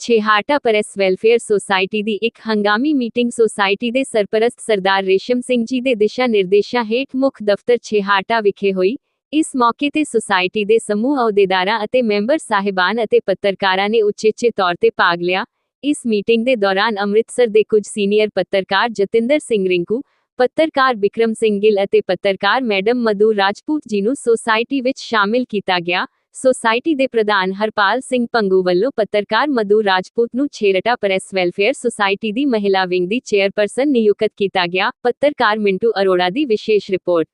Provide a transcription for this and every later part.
ਛੇਹਾਟਾ press welfare society ਦੀ ਇੱਕ ਹੰਗਾਮੀ ਮੀਟਿੰਗ ਸੁਸਾਇਟੀ ਦੇ ਸਰਪ੍ਰਸਤ ਸਰਦਾਰ ਰੇਸ਼ਮ ਸਿੰਘ ਜੀ ਦੇ ਦਿਸ਼ਾ ਨਿਰਦੇਸ਼ਾਂ ਹੇਠ ਮੁੱਖ ਦਫ਼ਤਰ ਛੇਹਾਟਾ ਵਿਖੇ ਹੋਈ। ਇਸ ਮੌਕੇ ਤੇ ਸੁਸਾਇਟੀ ਦੇ ਸਮੂਹ ਅਹੁਦੇਦਾਰਾਂ ਅਤੇ ਮੈਂਬਰ ਸਾਹਿਬਾਨ ਅਤੇ ਪੱਤਰਕਾਰਾਂ ਨੇ ਉਚੇਚੇ ਤੌਰ ਤੇ ਭਾਗ ਲਿਆ। ਇਸ ਮੀਟਿੰਗ ਦੇ ਦੌਰਾਨ ਅੰਮ੍ਰਿਤਸਰ ਦੇ ਕੁਝ ਸੀਨੀਅਰ ਪੱਤਰਕਾਰ ਜਤਿੰਦਰ ਸਿੰਘ ਰਿੰਕੂ, ਪੱਤਰਕਾਰ ਵਿਕਰਮ ਸਿੰਘ ਗਿੱਲ ਅਤੇ ਪੱਤਰਕਾਰ ਮੈਡਮ ਮਧੂ ਰਾਜਪੂਤ ਜੀ ਨੂੰ ਸੁਸਾਇਟੀ ਵਿੱਚ ਸ਼ਾਮਿਲ ਕੀਤਾ ਗਿਆ। ਸੁਸਾਇਟੀ ਦੇ ਪ੍ਰਧਾਨ ਹਰਪਾਲ ਸਿੰਘ ਪੰਗੂ ਵੱਲੋਂ ਪੱਤਰਕਾਰ ਮਧੂ ਰਾਜਪੂਤ ਨੂੰ ਛੇਰਟਾ ਪ੍ਰੈਸ ਵੈਲਫੇਅਰ ਸੁਸਾਇਟੀ ਦੀ ਮਹਿਲਾ ਵਿੰਗ ਦੀ ਚੇਅਰਪਰਸਨ ਨਿਯੁਕਤ ਕੀਤਾ ਗਿਆ। ਪੱਤਰਕਾਰ ਮਿੰਟੂ ਅਰੋੜਾ ਦੀ ਵਿਸ਼ੇਸ਼ ਰਿਪੋਰਟ।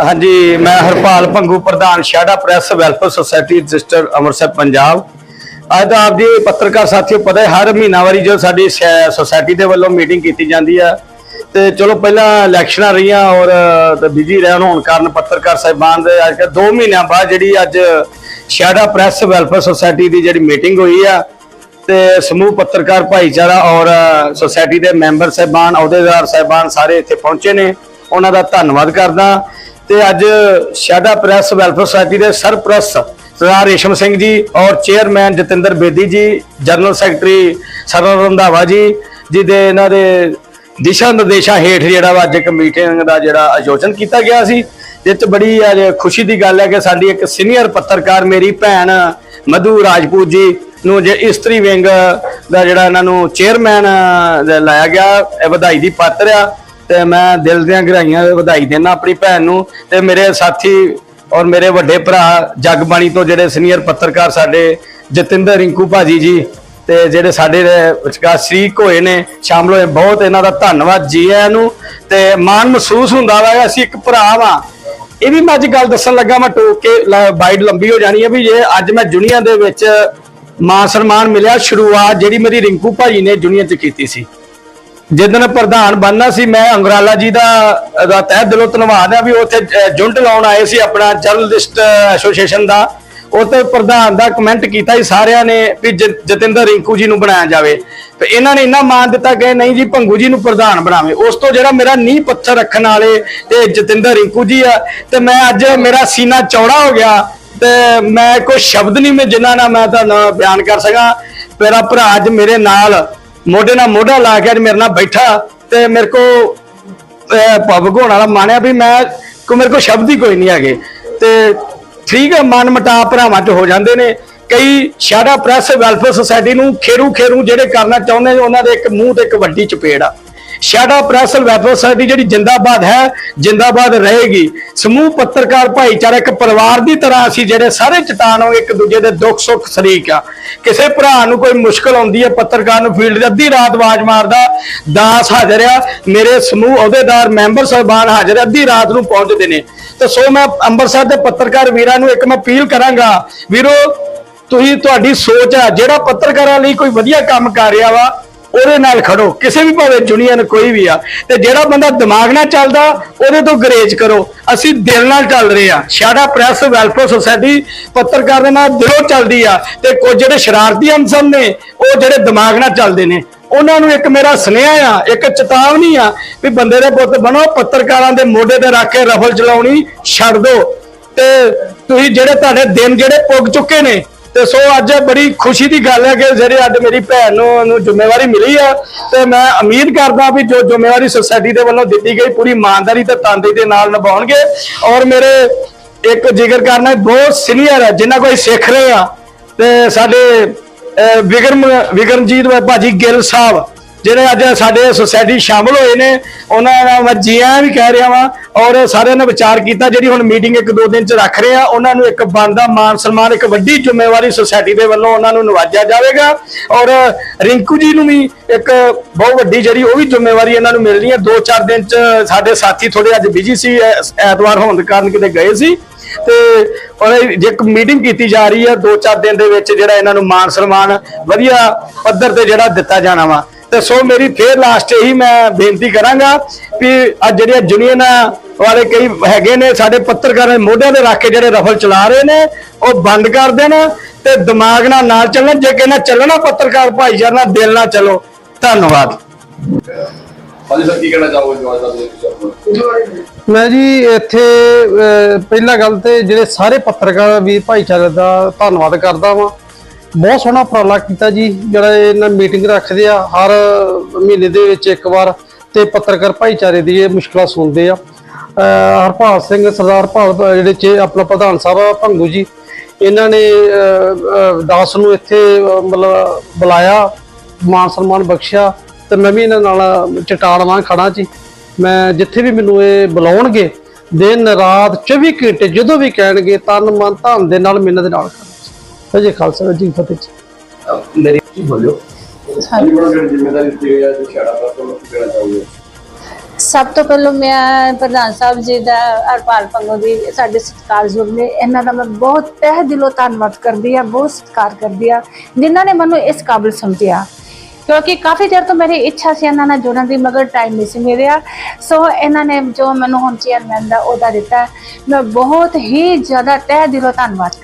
ਹਾਂਜੀ, ਮੈਂ ਹਰਪਾਲ ਭੰਗੂ, ਪ੍ਰਧਾਨ ਸ਼ਾੜਾ press welfare society, register Amritsar, Punjab. ਅੱਜ ਤਾਂ ਆਪ ਪੱਤਰਕਾਰ ਸਾਥੀਓ, ਪਤਾ ਹੈ, ਹਰ ਮਹੀਨਾਵਾਰੀ ਜੋ ਸਾਡੀ ਸੁਸਾਇਟੀ ਦੇ ਵੱਲੋਂ ਮੀਟਿੰਗ ਕੀਤੀ ਜਾਂਦੀ ਆ ਤੇ ਚਲੋ ਪਹਿਲਾਂ ਇਲੈਕਸ਼ਨਾਂ ਰਹੀਆਂ ਔਰ ਬਿਜ਼ੀ ਰਹਿਣ ਹੋਣ ਕਾਰਨ ਪੱਤਰਕਾਰ ਸਾਹਿਬਾਨ ਦੇ ਅੱਜ ਕੱਲ੍ਹ 2 ਮਹੀਨਿਆਂ ਬਾਅਦ ਜਿਹੜੀ ਅੱਜ ਸ਼ਾੜਾ ਪ੍ਰੈਸ ਵੈਲਫੇਅਰ ਸੁਸਾਇਟੀ ਦੀ ਜਿਹੜੀ ਮੀਟਿੰਗ ਹੋਈ ਆ, ਤੇ ਸਮੂਹ ਪੱਤਰਕਾਰ ਭਾਈਚਾਰਾ ਔਰ ਸੁਸਾਇਟੀ ਦੇ ਮੈਂਬਰ ਸਾਹਿਬਾਨ, ਅਹੁਦੇਦਾਰ ਸਾਹਿਬਾਨ ਸਾਰੇ ਇੱਥੇ ਪਹੁੰਚੇ ਨੇ। ਉਹਨਾਂ ਦਾ ਧੰਨਵਾਦ ਕਰਦਾ। ਤੇ ਅੱਜ ਸ਼ਾਡਾ ਪ੍ਰੈਸ ਵੈਲਫੇਅਰ ਸੁਸਾਇਟੀ ਦੇ ਸਰਪ੍ਰਸਤ ਸਰਦਾਰ ਰੇਸ਼ਮ ਸਿੰਘ ਜੀ ਔਰ ਚੇਅਰਮੈਨ ਜਤਿੰਦਰ ਬੇਦੀ ਜੀ, general secretary server Randhawa ji, ਜਿਹਦੇ ਇਹਨਾਂ ਦੇ ਦਿਸ਼ਾ ਨਿਰਦੇਸ਼ਾਂ ਹੇਠ ਜਿਹੜਾ ਵਾ ਅੱਜ ਇੱਕ ਮੀਟਿੰਗ ਦਾ ਜਿਹੜਾ ਆਯੋਜਨ ਕੀਤਾ ਗਿਆ ਸੀ। ਜਿਸ ਚ ਬੜੀ ਅੱਜ ਖੁਸ਼ੀ ਦੀ ਗੱਲ ਹੈ ਕਿ ਸਾਡੀ ਇੱਕ ਸੀਨੀਅਰ ਪੱਤਰਕਾਰ ਮੇਰੀ ਭੈਣ ਮਧੂ ਰਾਜਪੂਤ ਜੀ ਨੂੰ ਜੇ ਇਸਤਰੀ ਵਿੰਗ ਦਾ ਜਿਹੜਾ ਇਹਨਾਂ ਨੂੰ ਚੇਅਰਮੈਨ ਲਾਇਆ ਗਿਆ, ਇਹ ਵਧਾਈ ਦੀ ਪਾਤਰ ਆ। ਤੇ ਮੈਂ ਦਿਲ ਦੀਆਂ ਗਹਿਰਾਈਆਂ ਵਧਾਈ ਦੇਣਾ ਆਪਣੀ ਭੈਣ ਨੂੰ। ਤੇ ਮੇਰੇ ਸਾਥੀ ਔਰ ਮੇਰੇ ਵੱਡੇ ਭਰਾ ਜਗਬਾਣੀ ਤੋਂ ਜਿਹੜੇ ਸੀਨੀਅਰ ਪੱਤਰਕਾਰ ਸਾਡੇ ਜਤਿੰਦਰ ਰਿੰਕੂ ਭਾਜੀ ਜੀ ਤੇ ਜਿਹੜੇ ਸਾਡੇ ਵਿਚਕਾਰ ਸ਼ਰੀਕ ਹੋਏ ਨੇ ਸ਼ਾਮਲ ਹੋਏ ਬਹੁਤ ਇਹਨਾਂ ਦਾ ਧੰਨਵਾਦ ਜੀ ਆਇਆਂ ਨੂੰ। ਤੇ ਮਾਣ ਮਹਿਸੂਸ ਹੁੰਦਾ ਵਾ ਅਸੀਂ ਇੱਕ ਭਰਾ ਵਾਂ। ਇਹ ਵੀ ਮੈਂ ਅੱਜ ਗੱਲ ਦੱਸਣ ਲੱਗਾ ਮੈਂ ਟੋਕ ਕੇ ਲ- ਬਾਈਟ ਲੰਬੀ ਹੋ ਜਾਣੀ ਹੈ ਵੀ ਜੇ ਅੱਜ ਮੈਂ ਦੁਨੀਆ ਦੇ ਵਿੱਚ ਮਾਨ ਸਨਮਾਨ ਮਿਲਿਆ ਸ਼ੁਰੂਆਤ ਜਿਹੜੀ ਮੇਰੀ ਰਿੰਕੂ ਭਾਜੀ ਨੇ ਦੁਨੀਆ 'ਚ ਕੀਤੀ ਸੀ। ਜਿੱਦਣ ਪ੍ਰਧਾਨ ਬਣਨਾ ਸੀ ਮੈਂ ਅੰਗਰਾਲਾ ਜੀ ਦਾ ਦਾ ਤਹਿ ਦਿਲੋਂ ਧੰਨਵਾਦ ਆ ਵੀ ਉੱਥੇ ਅਹ, ਜੁੰਟ ਲਾਉਣ ਆਏ ਸੀ ਆਪਣਾ ਜਰਨਲਿਸਟ ਐਸੋਸੀਏਸ਼ਨ ਦਾ। ਉਹ ਉੱਥੇ ਪ੍ਰਧਾਨ ਦਾ ਕਮੈਂਟ ਕੀਤਾ ਸੀ, ਸਾਰਿਆਂ ਨੇ ਵੀ ਜ- ਜਤਿੰਦਰ ਰਿੰਕੂ ਜੀ ਨੂੰ ਬਣਾਇਆ ਜਾਵੇ। ਤੇ ਇਹਨਾਂ ਨੇ ਇੰਨਾ ਮਾਨ ਦਿੱਤਾ ਕਿ ਨਹੀਂ ਜੀ, ਭੰਗੂ ਜੀ ਨੂੰ ਪ੍ਰਧਾਨ ਬਣਾਵੇ। ਉਸ ਤੋਂ ਜਿਹੜਾ ਮੇਰਾ ਨੀਂਹ ਪੱਥਰ ਰੱਖਣ ਵਾਲੇ ਤੇ ਜਤਿੰਦਰ ਰਿੰਕੂ ਜੀ ਆ, ਤੇ ਮੈਂ ਅੱਜ ਮੇਰਾ ਸੀਨਾ ਚੌੜਾ ਹੋ ਗਿਆ, ਤੇ ਮੈਂ ਕੋਈ ਸ਼ਬਦ ਨਹੀਂ ਮੈਂ ਜਿੰਨਾ ਨਾਲ ਮੈਂ ਤੁਹਾਨੂੰ ਬਿਆਨ ਕਰ ਸਕਾਂ। ਮੇਰਾ ਭਰਾ ਅੱਜ ਮੇਰੇ ਨਾਲ ਮੋਢੇ ਨਾਲ ਮੋਢਾ ਲਾ ਕੇ ਅੱਜ ਮੇਰੇ ਨਾਲ ਬੈਠਾ, ਤੇ ਮੇਰੇ ਕੋ ਪੱਬ ਹੋਣ ਵਾਲਾ ਮਾਣਿਆ ਵੀ ਮੈਂ ਕੋ, ਮੇਰੇ ਕੋ ਸ਼ਬਦ ਹੀ ਕੋਈ ਨਹੀਂ ਹੈਗੇ। ਤੇ ਠੀਕ ਹੈ ਮਨ ਮਟਾ ਭਰਾਵਾਂ ਚ ਹੋ ਜਾਂਦੇ ਨੇ। ਕਈ ਸ਼ਾਡਾ ਪ੍ਰੈਸ ਵੈਲਫੇਅਰ ਸੁਸਾਇਟੀ ਨੂੰ ਖੇਰੂ ਖੇਰੂ ਜਿਹੜੇ ਕਰਨਾ ਚਾਹੁੰਦੇ ਉਹਨਾਂ ਦੇ ਇੱਕ ਮੂੰਹ ਤੇ ਇੱਕ ਵੱਡੀ ਚਪੇੜ ਆ। ਸ਼ਾਡਾ ਪ੍ਰੈਸ ਵੈਲਫੇਅਰ ਸੁਸਾਇਟੀ ਜਿਹੜੀ ਜਿੰਦਾਬਾਦ ਹੈ, ਜਿੰਦਾਬਾਦ ਰਹੇਗੀ। ਸਮੂਹ ਪੱਤਰਕਾਰ ਭਾਈਚਾਰਾ ਇੱਕ ਪਰਿਵਾਰ ਦੀ ਤਰ੍ਹਾਂ ਅਸੀਂ ਜਿਹੜੇ ਸਾਰੇ ਚਟਾਨ ਹੋ ਇੱਕ ਦੂਜੇ ਦੇ ਦੁੱਖ ਸੁੱਖ ਸ਼ਰੀਕ ਆ। ਕਿਸੇ ਭਰਾ ਨੂੰ ਕੋਈ ਮੁਸ਼ਕਲ ਆਉਂਦੀ ਹੈ, ਪੱਤਰਕਾਰ ਨੂੰ ਫੀਲਡ ਦੀ ਅੱਧੀ ਰਾਤ ਆਵਾਜ਼ ਮਾਰਦਾ ਦਾਸ ਹਾਜ਼ਰ ਆ। ਮੇਰੇ ਸਮੂਹ ਅਹੁਦੇਦਾਰ, ਮੈਂਬਰ ਸਾਹਿਬਾਨ ਹਾਜ਼ਰ ਅੱਧੀ ਰਾਤ ਨੂੰ ਪਹੁੰਚਦੇ ਨੇ। ਤੇ ਸੋ ਮੈਂ ਅੰਮ੍ਰਿਤਸਰ ਦੇ ਪੱਤਰਕਾਰ ਵੀਰਾਂ ਨੂੰ ਇੱਕ ਮੈਂ ਅਪੀਲ ਕਰਾਂਗਾ, ਵੀਰੋ, ਤੁਸੀਂ ਤੁਹਾਡੀ ਸੋਚ ਆ, ਜਿਹੜਾ ਪੱਤਰਕਾਰਾਂ ਲਈ ਕੋਈ ਵਧੀਆ ਕੰਮ ਕਰ ਰਿਹਾ ਵਾ ਉਹਦੇ ਨਾਲ ਖੜੋ। ਕਿਸੇ ਵੀ ਭਾਵੇਂ ਯੂਨੀਅਨ ਕੋਈ ਵੀ ਆ। ਤੇ ਜਿਹੜਾ ਬੰਦਾ ਦਿਮਾਗ ਨਾਲ ਚੱਲਦਾ, ਉਹਦੇ ਤੋਂ ਗਰੇਜ ਕਰੋ। ਅਸੀਂ ਦਿਲ ਨਾਲ ਚੱਲ ਰਹੇ ਆ। ਸ਼ਾਡਾ ਪ੍ਰੈਸ ਵੈਲਫੇਅਰ ਸੁਸਾਇਟੀ ਪੱਤਰਕਾਰ ਦੇ ਨਾਲ ਦਿਲੋਂ ਚੱਲਦੀ ਆ। ਤੇ ਕੁਝ ਜਿਹੜੇ ਸ਼ਰਾਰਤੀ ਅਨਸਰ ਨੇ, ਉਹ ਜਿਹੜੇ ਦਿਮਾਗ ਨਾਲ ਚੱਲਦੇ ਨੇ। ਉਹਨਾਂ ਨੂੰ ਇੱਕ ਮੇਰਾ ਸੁਨੇਹਾ ਆ, ਇੱਕ ਚੇਤਾਵਨੀ ਆ ਵੀ ਬੰਦੇ ਦੇ ਪੁੱਤ ਬਣੋ, ਪੱਤਰਕਾਰਾਂ ਦੇ ਮੋਢੇ ਤੇ ਰੱਖ ਕੇ ਰਫਲ ਚਲਾਉਣੀ ਛੱਡ ਦਿਓ ਤੇ ਤੁਸੀਂ ਜਿਹੜੇ ਤੁਹਾਡੇ ਦਿਨ ਜਿਹੜੇ ਪੁੱਗ ਚੁੱਕੇ ਨੇ ਤੇ ਸੋ ਅੱਜ ਬੜੀ ਖੁਸ਼ੀ ਦੀ ਗੱਲ ਹੈ ਕਿ ਜਿਹੜੇ ਅੱਜ ਮੇਰੀ ਭੈਣ ਨੂੰ ਨੂੰ ਜ਼ਿੰਮੇਵਾਰੀ ਮਿਲੀ ਆ ਤੇ ਮੈਂ ਉਮੀਦ ਕਰਦਾ ਵੀ ਜੋ ਜ਼ਿੰਮੇਵਾਰੀ ਸੁਸਾਇਟੀ ਦੇ ਵੱਲੋਂ ਦਿੱਤੀ ਗਈ ਪੂਰੀ ਇਮਾਨਦਾਰੀ ਤੇ ਤਨਦੇਹੀ ਦੇ ਨਾਲ ਨਿਭਾਉਣਗੇ। ਔਰ ਮੇਰੇ ਇੱਕ ਜ਼ਿਕਰ ਕਰਨਾ ਬਹੁਤ ਸੀਨੀਅਰ ਹੈ ਜਿੰਨਾ ਕੋਈ ਸਿੱਖ ਰਹੇ। ਆ ਤੇ ਸਾਡੇ ਅਹ, ਵਿਕਰਮ ਵਿਕਰਮਜੀਤ ਭਾਜੀ ਗਿੱਲ ਸਾਹਿਬ ਜਿਹੜੇ ਅੱਜ ਸਾਡੇ ਸੁਸਾਇਟੀ ਸ਼ਾਮਲ ਹੋਏ ਨੇ, ਉਹਨਾਂ ਦਾ ਮੈਂ ਜੀਆਂ ਵੀ ਕਹਿ ਰਿਹਾ ਵਾਂ, ਔਰ ਸਾਰਿਆਂ ਨੇ ਵਿਚਾਰ ਕੀਤਾ, ਜਿਹੜੀ ਹੁਣ ਮੀਟਿੰਗ ਇੱਕ ਦੋ ਦਿਨ ਚ ਰੱਖ ਰਹੇ ਆ, ਉਹਨਾਂ ਨੂੰ ਇੱਕ ਬਣਦਾ ਮਾਨ ਸਨਮਾਨ, ਇੱਕ ਵੱਡੀ ਜ਼ਿੰਮੇਵਾਰੀ ਸੁਸਾਇਟੀ ਦੇ ਵੱਲੋਂ ਉਹਨਾਂ ਨੂੰ ਨਵਾਜਿਆ ਜਾਵੇਗਾ। ਔਰ ਰਿੰਕੂ ਜੀ ਨੂੰ ਵੀ ਇੱਕ ਬਹੁਤ ਵੱਡੀ ਜਿਹੜੀ ਉਹ ਵੀ ਜ਼ਿੰਮੇਵਾਰੀ ਇਹਨਾਂ ਨੂੰ ਮਿਲਣੀ ਹੈ। ਦੋ ਚਾਰ ਦਿਨ ਚ ਸਾਡੇ ਸਾਥੀ ਥੋੜੇ ਅੱਜ ਬਿਜ਼ੀ ਸੀ, ਐ- ਐਤਵਾਰ ਹੋਣ ਦੇ ਕਾਰਨ ਕਿਤੇ ਗਏ ਸੀ। ਤੇ ਔਰ ਜੇ ਇੱਕ ਮੀਟਿੰਗ ਕੀਤੀ ਜਾ ਰਹੀ ਹੈ, ਦੋ ਚਾਰ ਦਿਨ ਦੇ ਵਿੱਚ ਜਿਹੜਾ ਇਹਨਾਂ ਨੂੰ ਮਾਨ ਸਨਮਾਨ ਵਧੀਆ ਪੱਧਰ ਤੇ ਜਿਹੜਾ ਦਿੱਤਾ ਜਾਣਾ ਵਾ। ਤੇ ਸੋ ਮੇਰੀ ਫੇਰ ਲਾਸਟ ਇਹੀ ਮੈਂ ਬੇਨਤੀ ਕਰਾਂਗਾ ਵੀ ਅੱਜ ਜਿਹੜੀਆਂ ਯੂਨੀਅਨ ਵਾਲੇ ਕਈ ਹੈਗੇ ਨੇ ਸਾਡੇ ਪੱਤਰਕਾਰਾਂ ਦੇ ਮੋਢਿਆਂ ਤੇ ਰੱਖ ਕੇ ਜਿਹੜੇ ਰਫਲ ਚਲਾ ਰਹੇ ਨੇ ਉਹ ਬੰਦ ਕਰ ਦੇਣ ਤੇ ਦਿਮਾਗ ਨਾਲ ਨਾਲ ਚੱਲਣ ਜੇ ਕਹਿੰਦਾ ਚੱਲਣਾ ਪੱਤਰਕਾਰ ਭਾਈਚਾਰਾ ਨਾਲ ਦਿਲ ਨਾਲ ਚੱਲੋ। ਧੰਨਵਾਦ। ਹਾਂਜੀ ਸਰ ਕੀ ਕਹਿਣਾ ਚਾਹੋਗੇ ਜਵਾਬ ਦਾ ਤੁਸੀਂ ਮੈਂ ਜੀ ਇੱਥੇ ਪਹਿਲਾ ਗੱਲ ਤੇ ਜਿਹੜੇ ਸਾਰੇ ਪੱਤਰਕਾਰ ਵੀ ਭਾਈਚਾਰੇ ਦਾ ਧੰਨਵਾਦ ਕਰਦਾ ਵਾਂ। ਬਹੁਤ ਸੋਹਣਾ ਉਪਰਾਲਾ ਕੀਤਾ ਜੀ, ਜਿਹੜਾ ਇਹਨਾਂ ਮੀਟਿੰਗ ਰੱਖਦੇ ਆ, ਹਰ ਮਹੀਨੇ ਦੇ ਵਿੱਚ ਇੱਕ ਵਾਰ ਤੇ ਪੱਤਰਕਾਰ ਭਾਈਚਾਰੇ ਦੀ ਇਹ ਮੁਸ਼ਕਲਾਂ ਸੁਣਦੇ ਆ। ਹਰਪਾਲ ਸਿੰਘ, ਸਰਦਾਰ ਭਾਲ, ਜਿਹੜੇ ਚ ਆਪਣਾ ਪ੍ਰਧਾਨ ਸਾਹਿਬ ਆ, ਭੰਗੂ ਜੀ, ਇਹਨਾਂ ਨੇ ਦਾਸ ਨੂੰ ਇੱਥੇ ਮਤਲਬ ਬੁਲਾਇਆ, ਮਾਨ ਸਨਮਾਨ ਬਖਸ਼ਿਆ ਤੇ ਮੈਂ ਵੀ ਇਹਨਾਂ ਨਾਲ ਚਟਾਨ ਵਾਂ ਖੜਾ ਜੀ। ਮੈਂ ਜਿੱਥੇ ਵੀ ਮੈਨੂੰ ਇਹ ਬੁਲਾਉਣਗੇ, ਦਿਨ ਰਾਤ 24 ਘੰਟੇ ਜਦੋਂ ਵੀ ਕਹਿਣਗੇ, ਤਨ ਮਨ ਧਨ ਦੇ ਨਾਲ ਮਿਹਨਤ ਦੇ ਨਾਲ ਕਰਾਂਗੇ ਜੀ ਖਾਲਸਾ ਜੀ ਫਤਿਹ ਜੀ ਮੇਰੀ ਕੀ ਬੋਲਿਓ। ਹਾਂਜੀ ਬੜਾ ਜਿਹੜੀ ਜ਼ਿੰਮੇਵਾਰੀ ਦਿੱਤੀ ਹੈ ਜੋ ਛਾੜਾ ਪਰ ਤੁਹਾਨੂੰ ਕੀ ਕਹਿਣਾ ਚਾਹੋਗੇ? ਸਭ ਤੋਂ ਪਹਿਲਾਂ ਮੈਂ ਪ੍ਰਧਾਨ ਸਾਹਿਬ ਜੀ ਦਾ ਹਰਪਾਲ ਪੰਗੋ ਦੀ ਸਾਡੇ ਸਤਿਕਾਰਯੋਗ ਨੇ। ਇਹਨਾਂ ਦਾ ਮੈਂ ਬਹੁਤ ਤਹਿ ਦਿਲੋਂ ਧੰਨਵਾਦ ਕਰਦੀ ਆ ਬਹੁਤ ਸਤਿਕਾਰ ਕਰਦੀ ਆ ਜਿਨ੍ਹਾਂ ਨੇ ਮੈਨੂੰ ਇਸ ਕਾਬਿਲ ਸਮਝਿਆ। ਕਿਉਂਕਿ ਕਾਫੀ ਦੇਰ ਤੋਂ ਮੇਰੀ ਇੱਛਾ ਸੀ ਇਹਨਾਂ ਨਾਲ ਜੁੜਨ ਦੀ ਮਗਰ ਟਾਈਮ ਨਹੀਂ ਸੀ ਮਿਲਿਆ। ਸੋ ਇਹਨਾਂ ਨੇ ਜੋ ਮੈਨੂੰ ਹੁਣ ਚੇਅਰਮੈਨ ਦਾ ਅਹੁਦਾ ਦਿੱਤਾ ਮੈਂ ਬਹੁਤ ਹੀ ਜ਼ਿਆਦਾ ਤਹਿ ਦਿਲੋਂ ਧੰਨਵਾਦ